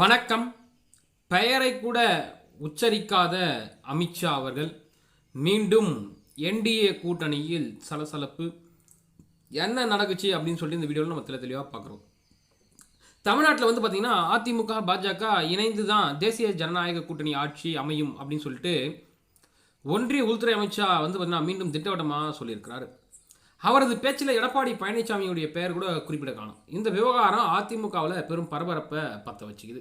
வணக்கம். பெயரை கூட உச்சரிக்காத அமித்ஷா அவர்கள் மீண்டும் என்டிஏ கூட்டணியில் சலசலப்பு. என்ன நடக்குச்சு அப்படின்னு சொல்லி இந்த வீடியோவில் நம்ம தெளி தெளிவாக பார்க்குறோம் தமிழ்நாட்டில் வந்து பார்த்திங்கன்னா அதிமுக பாஜக இணைந்து தான் தேசிய ஜனநாயக கூட்டணி ஆட்சி அமையும் அப்படின்னு சொல்லிட்டு ஒன்றிய உள்துறை அமைச்சா வந்து பார்த்திங்கன்னா மீண்டும் திட்டவட்டமாக சொல்லியிருக்கிறாரு. அவரது பேச்சில் எடப்பாடி பழனிசாமியுடைய பெயர் கூட குறிப்பிட காணும் இந்த விவகாரம் அதிமுகவில் பெரும் பரபரப்பை பற்ற வச்சுக்குது.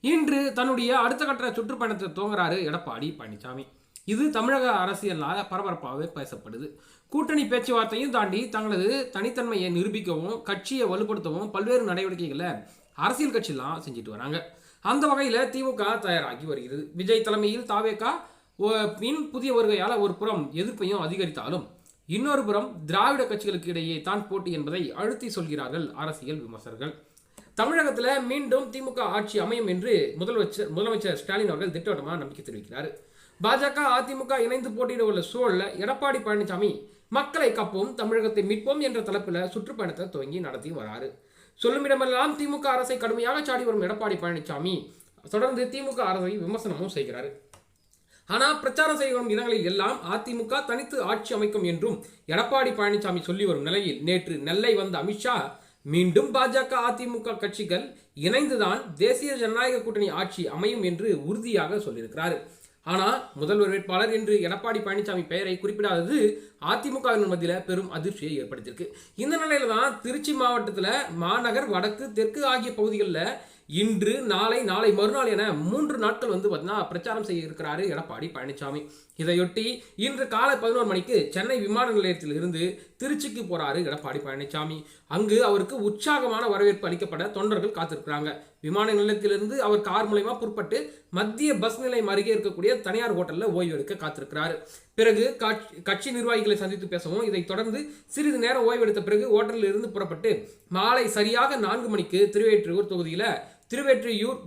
இன்று தன்னுடைய அடுத்த கட்ட சுற்றுப்பயணத்தை துவங்குறாரு எடப்பாடி பழனிசாமி. இது தமிழக அரசியலால் பரபரப்பாகவே பேசப்படுது. கூட்டணி பேச்சுவார்த்தையும் தாண்டி தங்களது தனித்தன்மையை நிரூபிக்கவும் கட்சியை வலுப்படுத்தவும் பல்வேறு நடவடிக்கைகளை அரசியல் கட்சியெல்லாம் செஞ்சுட்டு வராங்க. அந்த வகையில் திமுக தயாராகி வருகிறது. விஜய் தலைமையில் தாவேகா பின் புதிய வருகையால் ஒரு புறம் எதிர்ப்பையும் அதிகரித்தாலும் இன்னொரு புறம் திராவிட கட்சிகளுக்கு இடையே தான் போட்டி என்பதை அழுத்தி சொல்கிறார்கள் அரசியல் விமர்சகர்கள். தமிழகத்தில் மீண்டும் திமுக ஆட்சி அமையும் என்று முதலமைச்சர் முதலமைச்சர் ஸ்டாலின் அவர்கள் திட்டவட்டமாக நம்பிக்கை தெரிவிக்கிறார். பாஜக அதிமுக இணைந்து போட்டியிட உள்ள சூழலில் எடப்பாடி பழனிசாமி மக்களை கப்போம் தமிழகத்தை மீட்போம் என்ற தலைப்பில் சுற்றுப்பயணத்தை துவங்கி நடத்தி வராரு. சொல்லுமிடமெல்லாம் திமுக அரசை கடுமையாக சாடி வரும் எடப்பாடி பழனிசாமி தொடர்ந்து திமுக அரசை விமர்சனமும் செய்கிறார். ஆனால் பிரச்சாரம் செய்ய வரும் இடங்களில் எல்லாம் அதிமுக தனித்து ஆட்சி அமைக்கும் என்றும் எடப்பாடி பழனிசாமி சொல்லி வரும் நிலையில் நேற்று நெல்லை வந்த அமித்ஷா மீண்டும் பாஜக அதிமுக கட்சிகள் இணைந்துதான் தேசிய ஜனநாயக கூட்டணி ஆட்சி அமையும் என்று உறுதியாக சொல்லியிருக்கிறார். ஆனால் முதல்வர் வேட்பாளர் என்று எடப்பாடி பழனிசாமி பெயரை குறிப்பிடாதது அதிமுகவின் மத்தியில் பெரும் அதிர்ச்சியை ஏற்படுத்தியிருக்கு. இந்த நிலையில தான் திருச்சி மாவட்டத்தில் மாநகர் வடக்கு தெற்கு ஆகிய பகுதிகளில் இன்று நாளை நாளை மறுநாள் என மூன்று நாட்கள் வந்து பார்த்தீங்கன்னா பிரச்சாரம் செய்ய இருக்கிறாரு எடப்பாடி பழனிசாமி இதையொட்டி இன்று காலை பதினோரு மணிக்கு சென்னை விமான நிலையத்தில் இருந்து திருச்சிக்கு போறாரு எடப்பாடி பழனிசாமி அங்கு அவருக்கு உற்சாகமான வரவேற்பு அளிக்கப்பட தொண்டர்கள் காத்திருக்கிறாங்க. விமான நிலையத்திலிருந்து அவர் கார் மூலயமா புறப்பட்டு மத்திய பஸ் நிலையம் அருகே இருக்கக்கூடிய தனியார் ஹோட்டலில் ஓய்வு எடுக்க காத்திருக்கிறார். பிறகு கட்சி நிர்வாகிகளை சந்தித்து பேசவும். இதைத் தொடர்ந்து சிறிது நேரம் ஓய்வெடுத்த பிறகு ஓட்டலில் இருந்து புறப்பட்டு மாலை சரியாக நான்கு மணிக்கு திருவேற்றியூர் தொகுதியில் திருவேற்றியூர்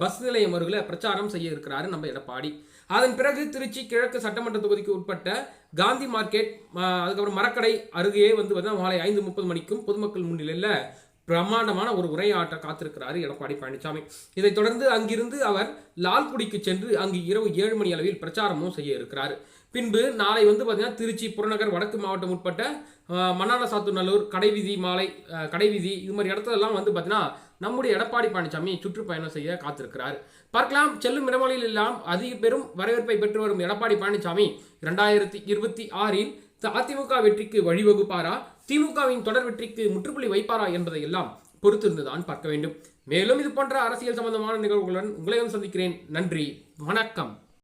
பஸ் நிலையம் அருகில் பிரச்சாரம் செய்ய இருக்கிறாரு நம்ம எடப்பாடி. அதன் பிறகு திருச்சி கிழக்கு சட்டமன்ற தொகுதிக்கு உட்பட்ட காந்தி மார்க்கெட் அதுக்கப்புறம் மரக்கடை அருகே வந்து பார்த்தீங்கன்னா மாலை ஐந்து முப்பது மணிக்கும் பொதுமக்கள் முன்னிலையில் பிரம்மாண்டமான ஒரு உரையாற்ற காத்திருக்கிறார் எடப்பாடி பழனிசாமி இதைத் தொடர்ந்து அங்கிருந்து அவர் லால்குடிக்கு சென்று அங்கு இரவு ஏழு மணி அளவில் பிரச்சாரமும் செய்ய இருக்கிறார். பின்பு நாளை வந்து பார்த்தீங்கன்னா திருச்சி புறநகர் வடக்கு மாவட்டம் உட்பட்ட மன்னாரசாத்துநல்லூர் கடைவீதி மாலை கடைவீதி இது மாதிரி இடத்துலலாம் வந்து பார்த்தீங்கன்னா நம்முடைய எடப்பாடி பழனிசாமி சுற்றுப்பயணம் செய்ய காத்திருக்கிறார். பார்க்கலாம் செல்லும் இடமொழியில் எல்லாம் அதிக பெரும் வரவேற்பை பெற்று வரும் எடப்பாடி பழனிசாமி இரண்டாயிரத்தி இருபத்தி ஆறில் அதிமுக வெற்றிக்கு வழிவகுப்பாரா? திமுகவின் தொடர் வெற்றிக்கு முற்றுப்புள்ளி வைப்பாரா என்பதை எல்லாம் பொறுத்திருந்துதான் பார்க்க வேண்டும். மேலும் இது போன்ற அரசியல் சம்பந்தமான நிகழ்வுகளுடன் உங்களையும் சந்திக்கிறேன். நன்றி. வணக்கம்.